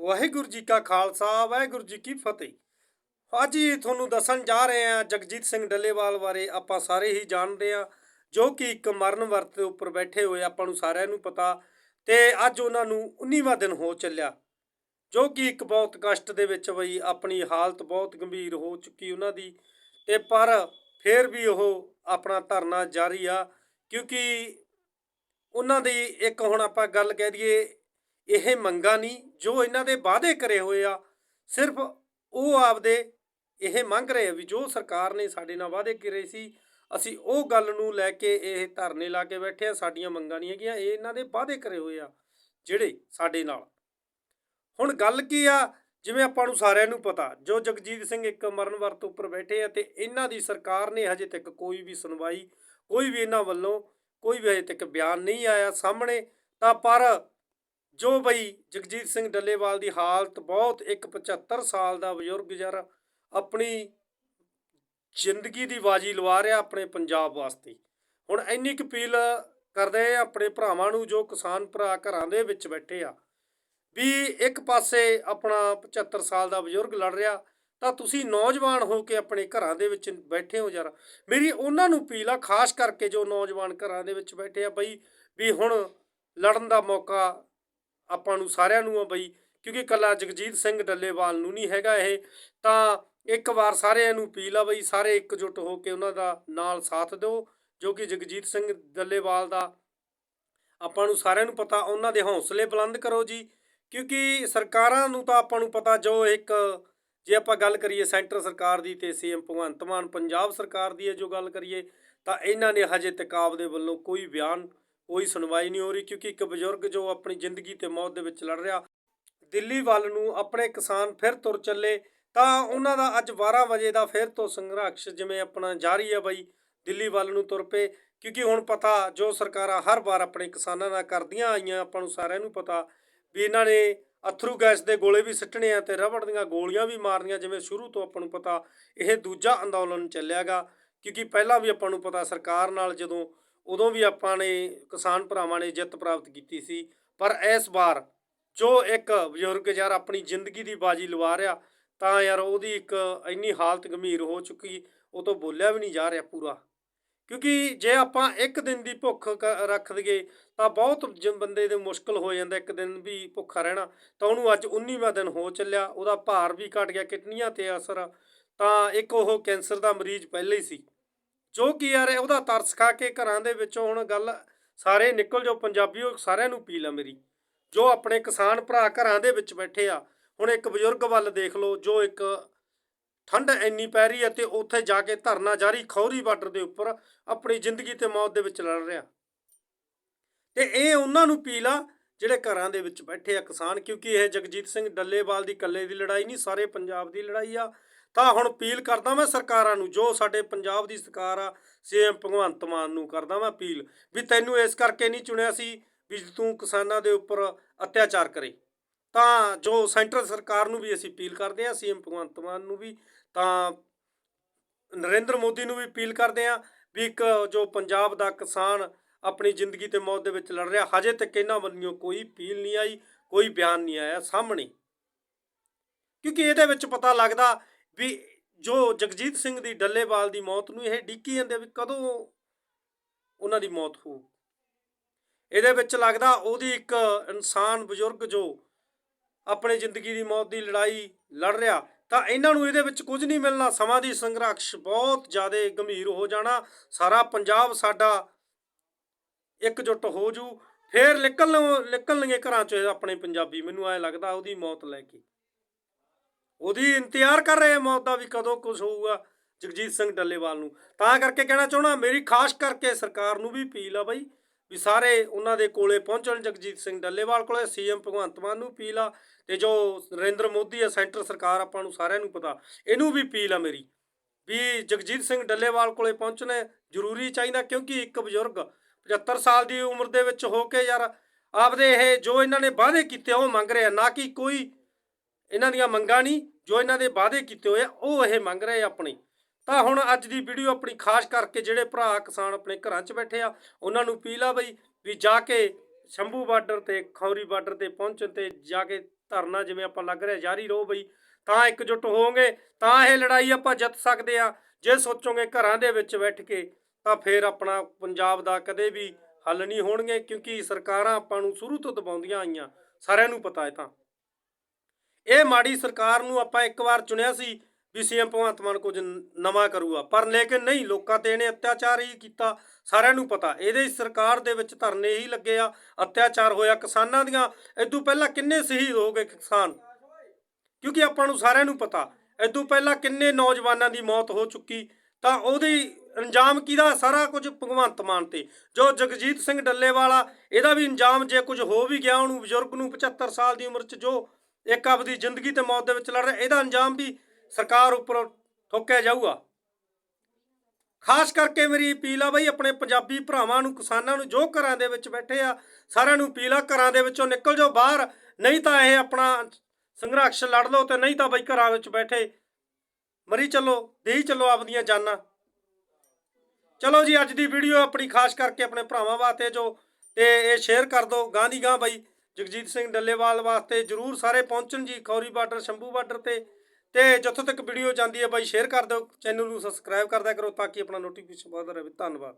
ਵਾਹਿਗੁਰੂ ਜੀ ਕਾ ਖਾਲਸਾ, ਵਾਹਿਗੁਰੂ ਜੀ ਕੀ ਫਤਿਹ। ਅੱਜ ਹੀ ਤੁਹਾਨੂੰ ਦੱਸਣ ਜਾ ਰਹੇ ਹਾਂ ਜਗਜੀਤ ਸਿੰਘ ਡੱਲੇਵਾਲ ਬਾਰੇ ਆਪਾਂ ਸਾਰੇ ਹੀ ਜਾਣਦੇ ਹਾਂ, ਜੋ ਕਿ ਇੱਕ ਮਰਨ ਵਰਤ ਦੇ ਉੱਪਰ ਬੈਠੇ ਹੋਏ ਆਪਾਂ ਨੂੰ ਸਾਰਿਆਂ ਨੂੰ ਪਤਾ ਤੇ ਅੱਜ ਉਹਨਾਂ ਨੂੰ 19ਵਾਂ ਦਿਨ ਹੋ ਚੱਲਿਆ, ਜੋ ਕਿ ਇੱਕ ਬਹੁਤ ਕਸ਼ਟ ਦੇ ਵਿੱਚ ਬਈ ਆਪਣੀ ਹਾਲਤ ਬਹੁਤ ਗੰਭੀਰ ਹੋ ਚੁੱਕੀ ਉਹਨਾਂ ਦੀ ਤੇ ਪਰ ਫਿਰ ਵੀ ਉਹ ਆਪਣਾ ਧਰਨਾ ਜਾਰੀ ਆ, ਕਿਉਂਕਿ ਉਹਨਾਂ ਦੀ ਇੱਕ ਹੁਣ ਆਪਾਂ ਗੱਲ ਕਹਿ ਦਈਏ ਇਹ ਮੰਗਾ ਨਹੀਂ, ਜੋ ਇਹਨਾਂ ਦੇ ਵਾਅਦੇ ਕਰੇ ਹੋਏ ਆ, ਸਿਰਫ ਉਹ ਆਪਦੇ ਇਹ ਮੰਗ ਰਹੇ ਆ ਵੀ ਜੋ ਸਰਕਾਰ ਨੇ ਸਾਡੇ ਨਾਲ ਵਾਅਦੇ ਕਰੇ ਸੀ, ਅਸੀਂ ਉਹ ਗੱਲ ਨੂੰ ਲੈ ਕੇ ਇਹ ਧਰਨੇ ਲਾ ਕੇ ਬੈਠੇ ਆ, ਸਾਡੀਆਂ ਮੰਗਾਂ ਨਹੀਂ ਹੈਗੀਆਂ, ਇਹ ਇਹਨਾਂ ਦੇ ਵਾਅਦੇ ਕਰੇ ਹੋਏ ਆ, ਜਿਹੜੇ ਸਾਡੇ ਨਾਲ। ਹੁਣ ਗੱਲ ਕੀ ਆ, ਜਿਵੇਂ ਆਪਾਂ ਨੂੰ ਸਾਰਿਆਂ ਨੂੰ ਪਤਾ, ਜੋ ਜਗਜੀਤ ਸਿੰਘ ਇੱਕ ਮਰਨ ਵਰਤ ਉੱਪਰ ਬੈਠੇ ਆ ਤੇ ਇਹਨਾਂ ਦੀ ਸਰਕਾਰ ਨੇ ਹਜੇ ਤੱਕ ਕੋਈ ਵੀ ਸੁਣਵਾਈ, ਕੋਈ ਵੀ ਇਹਨਾਂ ਵੱਲੋਂ ਕੋਈ ਵੀ ਹਜੇ ਤੱਕ ਬਿਆਨ ਨਹੀਂ ਆਇਆ ਸਾਹਮਣੇ, ਤਾਂ ਪਰ ਜੋ ਬਈ ਜਗਜੀਤ ਸਿੰਘ ਡੱਲੇਵਾਲ ਦੀ ਹਾਲਤ ਬਹੁਤ ਇੱਕ 75 ਸਾਲ ਦਾ ਬਜ਼ੁਰਗ ਯਾਰ ਆਪਣੀ ਜ਼ਿੰਦਗੀ ਦੀ ਬਾਜੀ ਲਵਾ ਰਿਹਾ ਆਪਣੇ ਪੰਜਾਬ ਵਾਸਤੇ। ਹੁਣ ਇੰਨੀ ਕੁ ਅਪੀਲ ਕਰਦੇ ਆ ਆਪਣੇ ਭਰਾਵਾਂ ਨੂੰ ਜੋ ਕਿਸਾਨ ਭਰਾ ਘਰਾਂ ਦੇ ਵਿੱਚ ਬੈਠੇ ਆ, ਵੀ ਇੱਕ ਪਾਸੇ ਆਪਣਾ 75 ਸਾਲ ਦਾ ਬਜ਼ੁਰਗ ਲੜ ਰਿਹਾ, ਤਾਂ ਤੁਸੀਂ ਨੌਜਵਾਨ ਹੋ ਕੇ ਆਪਣੇ ਘਰਾਂ ਦੇ ਵਿੱਚ ਬੈਠੇ ਹੋ ਯਾਰ। ਮੇਰੀ ਉਹਨਾਂ ਨੂੰ ਅਪੀਲ ਆ, ਖਾਸ ਕਰਕੇ ਜੋ ਨੌਜਵਾਨ ਘਰਾਂ ਦੇ ਵਿੱਚ ਬੈਠੇ ਆ ਬਈ, ਵੀ ਹੁਣ ਲੜਨ ਦਾ ਮੌਕਾ ਆਪਾਂ ਨੂੰ ਸਾਰਿਆਂ ਨੂੰ ਆ ਬਈ, ਕਿਉਂਕਿ ਕੱਲਾ ਜਗਜੀਤ ਸਿੰਘ ਡੱਲੇਵਾਲ ਨੂੰ ਨਹੀਂ ਹੈਗਾ ਇਹ, ਤਾਂ ਇੱਕ ਵਾਰ ਸਾਰਿਆਂ ਨੂੰ ਅਪੀਲ ਆ ਬਈ, ਸਾਰੇ ਇਕਜੁੱਟ ਹੋ ਕੇ ਉਹਨਾਂ ਦਾ ਨਾਲ ਸਾਥ ਦਿਓ, ਜੋ ਕਿ ਜਗਜੀਤ ਸਿੰਘ ਡੱਲੇਵਾਲ ਦਾ। ਆਪਾਂ ਨੂੰ ਸਾਰਿਆਂ ਨੂੰ ਪਤਾ, ਉਹਨਾਂ ਦੇ ਹੌਸਲੇ ਬੁਲੰਦ ਕਰੋ ਜੀ, ਕਿਉਂਕਿ ਸਰਕਾਰਾਂ ਨੂੰ ਤਾਂ ਆਪਾਂ ਨੂੰ ਪਤਾ, ਜੋ ਇੱਕ ਜੇ ਆਪਾਂ ਗੱਲ ਕਰੀਏ ਸੈਂਟਰ ਸਰਕਾਰ ਦੀ ਤੇ ਸੀਐਮ ਭਗਵੰਤ ਮਾਨ, ਪੰਜਾਬ ਸਰਕਾਰ ਦੀ ਹੈ ਜੋ ਗੱਲ ਕਰੀਏ, ਤਾਂ ਇਹਨਾਂ ਨੇ ਹਜੇ ਤਕਾਬ ਦੇ ਵੱਲੋਂ ਕੋਈ ਬਿਆਨ ਕੋਈ ਸੁਣਵਾਈ ਨਹੀਂ ਹੋ ਰਹੀ ਕਿਉਂਕਿ ਇੱਕ ਬਜ਼ੁਰਗ ਜੋ ਆਪਣੀ ਜ਼ਿੰਦਗੀ ਤੇ ਮੌਤ ਦੇ ਵਿੱਚ ਲੜ ਰਿਹਾ, ਦਿੱਲੀ ਵੱਲ ਨੂੰ ਆਪਣੇ ਕਿਸਾਨ ਫਿਰ ਤੁਰ ਚੱਲੇ, ਤਾਂ ਉਹਨਾਂ ਦਾ ਅੱਜ 12 ਵਜੇ ਦਾ ਫਿਰ ਤੋਂ ਸੰਘਰਸ਼ ਜਿਵੇਂ ਆਪਣਾ ਜਾਰੀ ਹੈ ਬਈ, ਦਿੱਲੀ ਵੱਲ ਨੂੰ ਤੁਰ ਪਏ, ਕਿਉਂਕਿ ਹੁਣ ਪਤਾ ਜੋ ਸਰਕਾਰਾਂ ਹਰ ਵਾਰ ਆਪਣੇ ਕਿਸਾਨਾਂ ਨਾਲ ਕਰਦੀਆਂ ਆਈਆਂ, ਆਪਾਂ ਨੂੰ ਸਾਰਿਆਂ ਨੂੰ ਪਤਾ ਵੀ ਇਹਨਾਂ ਨੇ ਅਥਰੂ ਗੈਸ ਦੇ ਗੋਲੇ ਵੀ ਸਿੱਟਣੇ ਆ ਤੇ ਰਬੜ ਦੀਆਂ ਗੋਲੀਆਂ ਵੀ ਮਾਰਨੀਆਂ, ਜਿਵੇਂ ਸ਼ੁਰੂ ਤੋਂ ਆਪਾਂ ਨੂੰ ਪਤਾ ਇਹ ਦੂਜਾ ਅੰਦੋਲਨ ਚੱਲਿਆਗਾ, ਕਿਉਂਕਿ ਪਹਿਲਾਂ ਵੀ ਆਪਾਂ ਨੂੰ ਪਤਾ ਸਰਕਾਰ ਨਾਲ ਜਦੋਂ ਉਦੋਂ ਵੀ ਆਪਾਂ ਨੇ ਕਿਸਾਨ ਭਰਾਵਾਂ ਨੇ ਜਿੱਤ ਪ੍ਰਾਪਤ ਕੀਤੀ ਸੀ। ਪਰ ਇਸ ਵਾਰ ਜੋ ਇੱਕ ਬਜ਼ੁਰਗ ਯਾਰ ਆਪਣੀ ਜ਼ਿੰਦਗੀ ਦੀ ਬਾਜੀ ਲਵਾ ਰਿਹਾ, ਤਾਂ ਯਾਰ ਉਹਦੀ ਇੱਕ ਇੰਨੀ ਹਾਲਤ ਗੰਭੀਰ ਹੋ ਚੁੱਕੀ, ਉਹ ਤੋਂ ਬੋਲਿਆ ਵੀ ਨਹੀਂ ਜਾ ਰਿਹਾ ਪੂਰਾ। ਕਿਉਂਕਿ ਜੇ ਆਪਾਂ ਇੱਕ ਦਿਨ ਦੀ ਭੁੱਖ ਕ- ਰੱਖ ਦਈਏ, ਤਾਂ ਬਹੁਤ ਜ- ਬੰਦੇ ਦੇ ਮੁਸ਼ਕਲ ਹੋ ਜਾਂਦਾ ਇੱਕ ਦਿਨ ਵੀ ਭੁੱਖਾ ਰਹਿਣਾ। ਤਾਂ ਉਹਨੂੰ ਅੱਜ 19ਵਾਂ ਦਿਨ ਹੋ ਚੱਲਿਆ, ਉਹਦਾ ਭਾਰ ਵੀ ਘਟ ਗਿਆ, ਕਿਡਨੀਆਂ ਤੇ ਅਸਰ। ਤਾਂ ਇੱਕ ਉਹ ਕੈਂਸਰ ਦਾ ਮਰੀਜ਼ ਪਹਿਲੇ ਹੀ ਸੀ। ਜੋ ਕਿ ਯਾਰ ਉਹਦਾ ਤਰਸ ਖਾ ਕੇ ਘਰਾਂ ਦੇ ਵਿੱਚੋਂ ਹੁਣ ਗੱਲ ਸਾਰੇ ਨਿਕਲ ਜਾਓ, ਪੰਜਾਬੀਓ ਸਾਰਿਆਂ ਨੂੰ ਅਪੀਲ ਆ ਮੇਰੀ। ਜੋ ਆਪਣੇ ਕਿਸਾਨ ਭਰਾ ਘਰਾਂ ਦੇ ਵਿੱਚ ਬੈਠੇ ਆ, ਹੁਣ ਇੱਕ ਬਜ਼ੁਰਗ ਵੱਲ ਦੇਖ ਲਓ, ਜੋ ਇੱਕ ਠੰਡ ਇੰਨੀ ਪੈ ਰਹੀ ਹੈ ਤੇ ਉੱਥੇ ਜਾ ਕੇ ਧਰਨਾ ਜਾਰੀ ਖੌਰੀ ਬਾਰਡਰ ਦੇ ਉੱਪਰ ਆਪਣੀ ਜ਼ਿੰਦਗੀ ਤੇ ਮੌਤ ਦੇ ਵਿੱਚ ਲੜ ਰਿਹਾ। ਤੇ ਇਹ ਉਹਨਾਂ ਨੂੰ ਪੀਲਾ ਜਿਹੜੇ ਘਰਾਂ ਦੇ ਵਿੱਚ ਬੈਠੇ ਆ ਕਿਸਾਨ, ਕਿਉਂਕਿ ਇਹ ਜਗਜੀਤ ਸਿੰਘ ਡੱਲੇਵਾਲ ਦੀ ਇਕੱਲੇ ਦੀ ਲੜਾਈ ਨਹੀਂ, ਸਾਰੇ ਪੰਜਾਬ ਦੀ ਲੜਾਈ ਆ। ਤਾਂ ਹੁਣ ਅਪੀਲ ਕਰਦਾ ਮੈਂ ਸਰਕਾਰਾਂ ਨੂੰ, ਜੋ ਸਾਡੇ ਪੰਜਾਬ ਦੀ ਸਰਕਾਰ ਆ ਸੀਐਮ ਭਗਵੰਤ ਮਾਨ ਨੂੰ ਕਰਦਾ ਮੈਂ ਅਪੀਲ ਵੀ ਤੈਨੂੰ ਇਸ ਕਰਕੇ ਨਹੀਂ ਚੁਣਿਆ ਸੀ ਵੀ ਤੂੰ ਕਿਸਾਨਾਂ ਦੇ ਉੱਪਰ ਅਤਿਆਚਾਰ ਕਰੇ। ਤਾਂ ਜੋ ਸੈਂਟਰ ਸਰਕਾਰ ਨੂੰ ਵੀ ਅਸੀਂ ਅਪੀਲ ਕਰਦੇ ਹਾਂ ਸੀਐਮ ਭਗਵੰਤ ਮਾਨ ਨੂੰ ਵੀ, ਤਾਂ ਨਰਿੰਦਰ ਮੋਦੀ ਨੂੰ ਵੀ ਅਪੀਲ ਕਰਦੇ ਹਾਂ ਵੀ ਇੱਕ ਜੋ ਪੰਜਾਬ ਦਾ ਕਿਸਾਨ ਆਪਣੀ ਜ਼ਿੰਦਗੀ ਤੇ ਮੌਤ ਦੇ ਵਿੱਚ ਲੜ ਰਿਹਾ, ਹਜੇ ਤੱਕ ਇਹਨਾਂ ਵੱਲੋਂ ਕੋਈ ਅਪੀਲ ਨਹੀਂ ਆਈ, ਕੋਈ ਬਿਆਨ ਨਹੀਂ ਆਇਆ ਸਾਹਮਣੇ। ਕਿਉਂਕਿ ਇਹਦੇ ਵਿੱਚ ਪਤਾ ਲੱਗਦਾ ਵੀ ਜੋ ਜਗਜੀਤ ਸਿੰਘ ਦੀ ਡੱਲੇਵਾਲ ਦੀ ਮੌਤ ਨੂੰ ਇਹ ਡਿੱਕੀ ਜਾਂਦੇ ਵੀ ਕਦੋਂ ਉਹਨਾਂ ਦੀ ਮੌਤ ਹੋਊ ਇਹਦੇ ਵਿੱਚ ਲੱਗਦਾ ਉਹਦੀ ਇੱਕ ਇਨਸਾਨ ਬਜ਼ੁਰਗ ਜੋ ਆਪਣੀ ਜ਼ਿੰਦਗੀ ਦੀ ਮੌਤ ਦੀ ਲੜਾਈ ਲੜ ਰਿਹਾ, ਤਾਂ ਇਹਨਾਂ ਨੂੰ ਇਹਦੇ ਵਿੱਚ ਕੁਝ ਨਹੀਂ ਮਿਲਣਾ। ਸਮਾਂ ਦੀ ਸੰਘਰਸ਼ ਬਹੁਤ ਜ਼ਿਆਦਾ ਗੰਭੀਰ ਹੋ ਜਾਣਾ। ਸਾਰਾ ਪੰਜਾਬ ਸਾਡਾ ਇਕਜੁੱਟ ਹੋ ਜੂ। ਫੇਰ ਨਿਕਲ ਨਿਕਲਣਗੇ ਘਰਾਂ ਚੋਂ ਇਹ ਆਪਣੇ ਪੰਜਾਬੀ। ਮੈਨੂੰ ਐ ਲੱਗਦਾ ਉਹਦੀ ਮੌਤ ਲੈ ਕੇ। ਉਹਦੀ ਇੰਤਜ਼ਾਰ ਕਰ ਰਹੇ ਆ ਮੌਤ ਦਾ ਵੀ ਕਦੋਂ ਕੁਝ ਹੋਊਗਾ ਜਗਜੀਤ ਸਿੰਘ ਡੱਲੇਵਾਲ ਨੂੰ। ਤਾਂ ਕਰਕੇ ਕਹਿਣਾ ਚਾਹਣਾ ਮੇਰੀ ਖਾਸ ਕਰਕੇ ਸਰਕਾਰ ਨੂੰ ਵੀ ਅਪੀਲ ਆ ਬਾਈ, ਵੀ ਸਾਰੇ ਉਹਨਾਂ ਦੇ ਕੋਲੇ ਪਹੁੰਚਣ, ਜਗਜੀਤ ਸਿੰਘ ਡੱਲੇਵਾਲ ਕੋਲੇ, ਸੀਐਮ ਭਗਵੰਤ ਮਾਨ ਨੂੰ ਅਪੀਲ ਆ, ਤੇ ਜੋ ਨਰਿੰਦਰ ਮੋਦੀ ਆ, ਸੈਂਟਰ ਸਰਕਾਰ ਆਪਾਂ ਨੂੰ ਸਾਰਿਆਂ ਨੂੰ ਪਤਾ, ਇਹਨੂੰ ਵੀ ਅਪੀਲ ਆ ਮੇਰੀ, ਵੀ ਜਗਜੀਤ ਸਿੰਘ ਡੱਲੇਵਾਲ ਕੋਲੇ ਪਹੁੰਚਣਾ ਜ਼ਰੂਰੀ ਚਾਹੀਦਾ, ਕਿਉਂਕਿ ਇੱਕ ਬਜ਼ੁਰਗ 75 ਸਾਲ ਦੀ ਉਮਰ ਦੇ ਵਿੱਚ ਹੋ ਕੇ ਯਾਰ ਆਪਦੇ ਇਹ ਜੋ ਇਹਨਾਂ ਨੇ ਵਾਅਦੇ ਕੀਤੇ ਉਹ ਮੰਗ ਰਿਹਾ, ਨਾ ਕਿ ਕੋਈ ਇਹਨਾਂ ਦੀਆਂ ਮੰਗਾਂ ਨਹੀਂ ਜੋ ਇਹਨਾਂ ਦੇ ਵਾਅਦੇ ਕੀਤੇ ਹੋਏ ਆ, ਉਹ ਇਹ ਮੰਗ ਰਹੇ ਆਪਣੀ। ਤਾਂ ਹੁਣ ਅੱਜ ਦੀ ਵੀਡੀਓ ਆਪਣੀ ਖਾਸ ਕਰਕੇ ਜਿਹੜੇ ਭਰਾ ਕਿਸਾਨ ਆਪਣੇ ਘਰਾਂ 'ਚ ਬੈਠੇ ਆ, ਉਹਨਾਂ ਨੂੰ ਅਪੀਲ ਆ ਬਈ ਵੀ ਜਾ ਕੇ ਸ਼ੰਭੂ ਬਾਰਡਰ ਤੇ, ਖੌਰੀ ਬਾਰਡਰ ਤੇ ਪਹੁੰਚਣ ਤੇ ਜਾ ਕੇ ਧਰਨਾ ਜਿਵੇਂ ਆਪਾਂ ਲੱਗ ਰਿਹਾ, ਜਾਰੀ ਰਹੋ ਬਈ। ਤਾਂ ਇਕਜੁੱਟ ਹੋਵੋਗੇ, ਤਾਂ ਇਹ ਲੜਾਈ ਆਪਾਂ ਜਿੱਤ ਸਕਦੇ ਆ। ਜੇ ਸੋਚੋਗੇ ਘਰਾਂ ਦੇ ਵਿੱਚ ਬੈਠ ਕੇ, ਤਾਂ ਫਿਰ ਆਪਣਾ ਪੰਜਾਬ ਦਾ ਕਦੇ ਵੀ ਹੱਲ ਨਹੀਂ ਹੋਣਗੇ, ਕਿਉਂਕਿ ਸਰਕਾਰਾਂ ਆਪਾਂ ਨੂੰ ਸ਼ੁਰੂ ਤੋਂ ਦਬਾਉਂਦੀਆਂ ਆਈਆਂ। ਸਾਰਿਆਂ ਨੂੰ ਪਤਾ ਹੈ ਤਾਂ। ਇਹ ਮਾੜੀ ਸਰਕਾਰ ਨੂੰ ਆਪਾਂ ਇੱਕ ਵਾਰ ਚੁਣਿਆ ਸੀ ਵੀ ਸੀਐਮ ਭਗਵੰਤ ਮਾਨ ਕੁਝ ਨਵਾਂ ਕਰੂਗਾ। ਪਰ ਲੇਕਿਨ ਨਹੀਂ, ਲੋਕਾਂ ਤੇ ਇਹਨੇ ਅਤਿਆਚਾਰ ਹੀ ਕੀਤਾ। ਸਾਰਿਆਂ ਨੂੰ ਪਤਾ, ਇਹਦੇ ਸਰਕਾਰ ਦੇ ਵਿੱਚ ਧਰਨੇ ਹੀ ਲੱਗੇ ਆ, ਅਤਿਆਚਾਰ ਹੋਇਆ। ਕਿਸਾਨਾਂ ਦੀਆਂ ਇਦੋਂ ਪਹਿਲਾਂ ਕਿੰਨੇ ਸ਼ਹੀਦ ਹੋ ਗਏ ਕਿਸਾਨ? ਕਿਉਂਕਿ ਆਪਾਂ ਨੂੰ ਸਾਰਿਆਂ ਨੂੰ ਪਤਾ ਇਦੋਂ ਪਹਿਲਾਂ ਕਿੰਨੇ ਨੌਜਵਾਨਾਂ ਦੀ ਮੌਤ ਹੋ ਚੁੱਕੀ। ਤਾਂ ਉਹਦੀ ਅੰਜਾਮ ਕਿਹਦਾ? ਸਾਰਾ ਕੁਝ ਭਗਵੰਤ ਮਾਨ ਤੇ। ਜੋ ਜਗਜੀਤ ਸਿੰਘ ਡੱਲੇਵਾਲਾ, ਇਹਦਾ ਵੀ ਅੰਜਾਮ ਜੇ ਕੁਝ ਹੋ ਵੀ ਗਿਆ, ਉਹਨੂੰ ਬਜ਼ੁਰਗ ਨੂੰ 75 ਸਾਲ ਦੀ ਉਮਰ 'ਚ ਜੋ ਇੱਕ ਆਪਦੀ ਜ਼ਿੰਦਗੀ ਤੇ ਮੌਤ ਦੇ ਵਿੱਚ ਲੜ ਰਿਹਾ, ਇਹਦਾ ਅੰਜਾਮ ਵੀ ਸਰਕਾਰ ਉੱਪਰ ਠੋਕਿਆ ਜਾਊਗਾ। ਖਾਸ ਕਰਕੇ ਮੇਰੀ ਅਪੀਲ ਆ ਬਈ ਆਪਣੇ ਪੰਜਾਬੀ ਭਰਾਵਾਂ ਨੂੰ, ਕਿਸਾਨਾਂ ਨੂੰ, ਜੋ ਘਰਾਂ ਦੇ ਵਿੱਚ ਬੈਠੇ ਆ, ਸਾਰਿਆਂ ਨੂੰ ਅਪੀਲ ਆ ਘਰਾਂ ਦੇ ਵਿੱਚੋਂ ਨਿਕਲ ਜਾਓ ਬਾਹਰ, ਨਹੀਂ ਤਾਂ ਇਹ ਆਪਣਾ ਸੰਘਰਸ਼ ਲੜ ਲਓ ਤੇ ਨਹੀਂ ਤਾਂ ਬਈ ਘਰਾਂ ਵਿੱਚ ਬੈਠੇ ਮਰੀ ਚੱਲੋ ਦੇਈ ਚੱਲੋ ਆਪਦੀਆਂ ਜਾਨਾਂ। ਚਲੋ ਜੀ, ਅੱਜ ਦੀ ਵੀਡੀਓ ਆਪਣੀ ਖਾਸ ਕਰਕੇ ਆਪਣੇ ਭਰਾਵਾਂ ਵਾਸਤੇ ਜੋ, ਤੇ ਇਹ ਸ਼ੇਅਰ ਕਰ ਦਿਓ ਗਾਂ ਦੀ ਗਾਂ ਬਾਈ। ਜਗਜੀਤ ਸਿੰਘ ਡੱਲੇਵਾਲ ਵਾਸਤੇ ਜਰੂਰ ਸਾਰੇ ਪਹੁੰਚਣ ਜੀ। ਖੌਰੀ ਬਾਰਡਰ, ਸ਼ੰਭੂ ਬਾਰਡਰ ਤੇ। ਤੇ ਜਿੱਥੋਂ ਤੱਕ ਵੀਡੀਓ ਜਾਂਦੀ ਹੈ ਬਾਈ, ਸ਼ੇਅਰ ਕਰ ਦਿਓ। ਚੈਨਲ ਨੂੰ ਸਬਸਕ੍ਰਾਈਬ ਕਰਦਿਆ ਕਰੋ ਤਾਂ ਕਿ ਆਪਣਾ ਨੋਟੀਫਿਕੇਸ਼ਨ ਵੱਧਦਾ ਰਹੇ। ਧੰਨਵਾਦ।